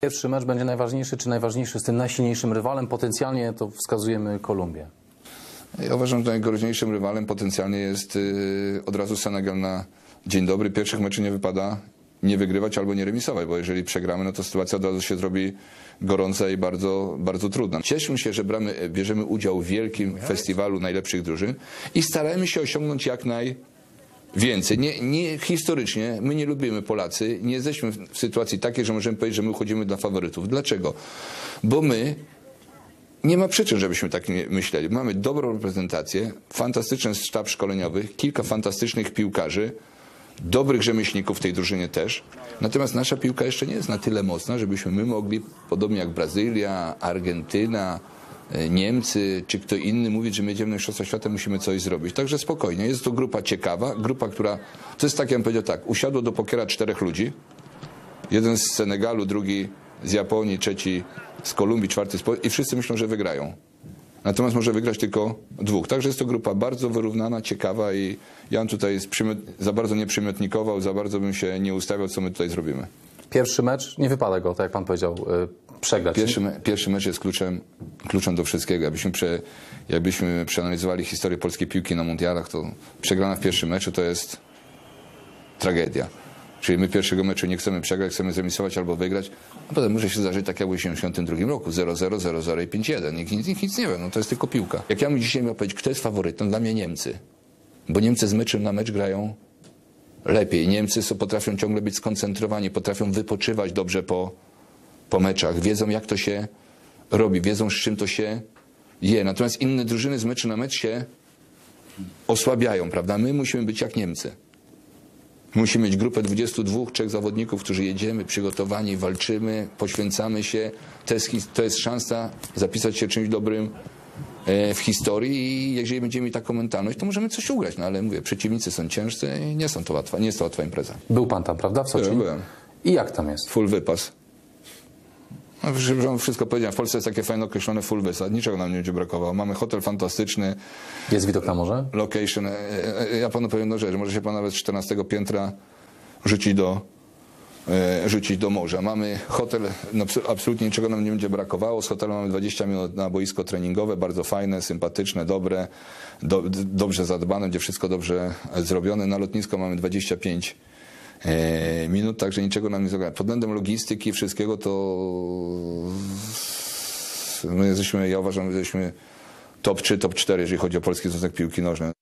Pierwszy mecz będzie najważniejszy, czy najważniejszy z tym najsilniejszym rywalem? Potencjalnie to wskazujemy Kolumbię. Ja uważam, że najgroźniejszym rywalem potencjalnie jest yy, od razu Senegal na dzień dobry. Pierwszych meczy nie wypada nie wygrywać albo nie remisować, bo jeżeli przegramy, no to sytuacja od razu się zrobi gorąca i bardzo, bardzo trudna. Cieszmy się, że bramy, bierzemy udział w wielkim festiwalu najlepszych drużyn i starajmy się osiągnąć jak naj więcej. Nie, nie historycznie, my nie lubimy Polacy, nie jesteśmy w sytuacji takiej, że możemy powiedzieć, że my uchodzimy dla faworytów. Dlaczego? Bo my nie ma przyczyn, żebyśmy tak myśleli. Mamy dobrą reprezentację, fantastyczny sztab szkoleniowy, kilka fantastycznych piłkarzy, dobrych rzemieślników w tej drużynie też. Natomiast nasza piłka jeszcze nie jest na tyle mocna, żebyśmy my mogli, podobnie jak Brazylia, Argentyna, Niemcy czy kto inny mówić, że my jedziemy na Mistrzostwa Świata, musimy coś zrobić. Także spokojnie. Jest to grupa ciekawa, grupa, która... To jest tak, ja bym powiedział tak, usiadło do pokera czterech ludzi, Jeden z Senegalu, drugi z Japonii, trzeci z Kolumbii, czwarty z Polski i wszyscy myślą, że wygrają. Natomiast może wygrać tylko dwóch. Także jest to grupa bardzo wyrównana, ciekawa i ja tutaj przymiot... za bardzo nie przymiotnikował, za bardzo bym się nie ustawiał, co my tutaj zrobimy. Pierwszy mecz, nie wypada go, tak jak pan powiedział, y, przegrać. Pierwszy, me- pierwszy mecz jest kluczem, kluczem do wszystkiego. Jakbyśmy, prze, jakbyśmy przeanalizowali historię polskiej piłki na mundialach, to przegrana w pierwszym meczu to jest tragedia. Czyli my pierwszego meczu nie chcemy przegrać, chcemy zremisować albo wygrać, a potem może się zdarzyć tak jak w 1982 roku, 0-0, 0-0 i 5-1. Nikt, nikt, nic nie wie, no to jest tylko piłka. Jak ja bym dzisiaj miał powiedzieć, kto jest faworytem, dla mnie Niemcy. Bo Niemcy z meczem na mecz grają lepiej. Niemcy są, potrafią ciągle być skoncentrowani, potrafią wypoczywać dobrze po, po meczach, wiedzą jak to się robi, wiedzą z czym to się je. Natomiast inne drużyny z meczu na mecz się osłabiają, prawda? My musimy być jak Niemcy. Musimy mieć grupę 22, trzech zawodników, którzy jedziemy, przygotowani, walczymy, poświęcamy się. To jest, to jest szansa zapisać się czymś dobrym w historii i jeżeli będziemy mieli taką mentalność, to możemy coś ugrać. No ale mówię, przeciwnicy są ciężcy i nie są to łatwa, nie jest to łatwa impreza. Był pan tam, prawda, w Soczi? Byłem. I jak tam jest? Full wypas. No, wszystko powiedziałem. W Polsce jest takie fajne określone full wypas. Niczego nam nie będzie brakowało. Mamy hotel fantastyczny, Jest widok na morze? location. E, e, Ja panu powiem jedną rzecz. Może się pan nawet z 14 piętra rzucić do, e, rzucić do morza. Mamy hotel, no, absolutnie niczego nam nie będzie brakowało. Z hotelu mamy 20 minut na boisko treningowe, bardzo fajne, sympatyczne, dobre, do, dobrze zadbane, gdzie wszystko dobrze e, zrobione. Na lotnisko mamy 25 e, minut, także niczego nam nie zagra. Pod względem logistyki, wszystkiego to my jesteśmy, ja uważam, że jesteśmy top 3, top 4, jeżeli chodzi o Polski Związek Piłki Nożnej.